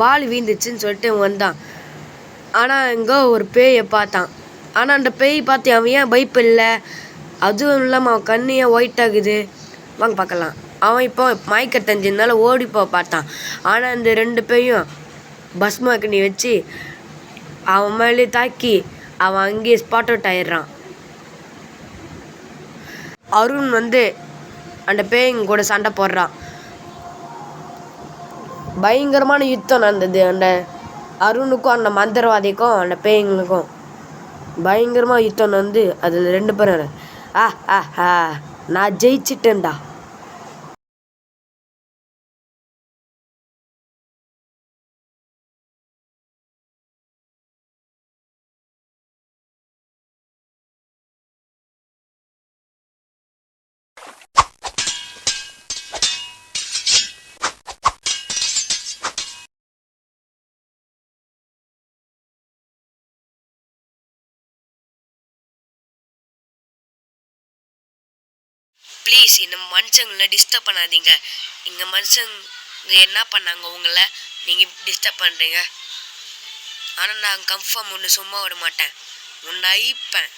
பால் வீந்துச்சுன்னு சொல்லிட்டு வந்தான். ஆனால் எங்கோ ஒரு பேயை பார்த்தான். ஆனால் அந்த பேய் பார்த்து அவன் ஏன் பயப்பில்லை? அதுவும் இல்லாமல் அவன் கண்ணு ஏன் ஒயிட் ஆகுது? வாங்க பார்க்கலாம். அவன் இப்போ மயக்க தெரிஞ்சதுனால ஓடி போக பார்த்தான். ஆனால் அந்த ரெண்டு பேயும் பஸ்மாக்கினி வச்சு அவன் மேலே தாக்கி அவன் அங்கேயே ஸ்பாட் அவுட் ஆயிடுறான். அருண் வந்து அந்த பேய்ங்க கூட சண்டை போடுறான். பயங்கரமான யுத்தம் நடந்தது. அந்த அருணுக்கும் அந்த மந்திரவாதிக்கும் அந்த பேய்ங்களுக்கும். பயங்கரமாக யுத்தம் வந்து அதில் ரெண்டு பேரும் ஆ ஆ ஆ நான் ஜெயிச்சிட்டேன்டா. ப்ளீஸ் இந்த மனுஷங்களை டிஸ்டர்ப் பண்ணாதீங்க. இங்கே மனுஷங்க என்ன பண்ணாங்க உங்களை? நீங்கள் டிஸ்டர்ப் பண்ணுறீங்க ஆனால் நான் கன்ஃபார்ம் ஒன்று சும்மா விட மாட்டேன். உன்னை அழிப்பேன்.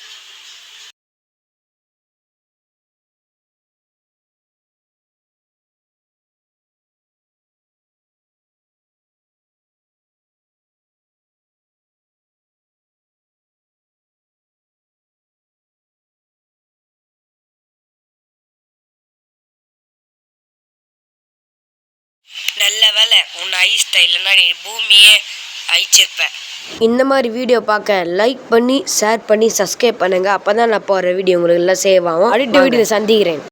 நல்ல வேலை. உன்னை ஐஸ்ட இல்லைன்னா நீ பூமியே அழிச்சிருப்ப இந்த மாதிரி வீடியோ பார்க்க லைக் பண்ணி ஷேர் பண்ணி சப்ஸ்கிரைப் பண்ணுங்க. அப்போ தான் நான் போகிற வீடியோ உங்களுக்கு எல்லாம் சேவ் ஆகும். அடுத்த வீடியோ சந்திக்கிறேன்.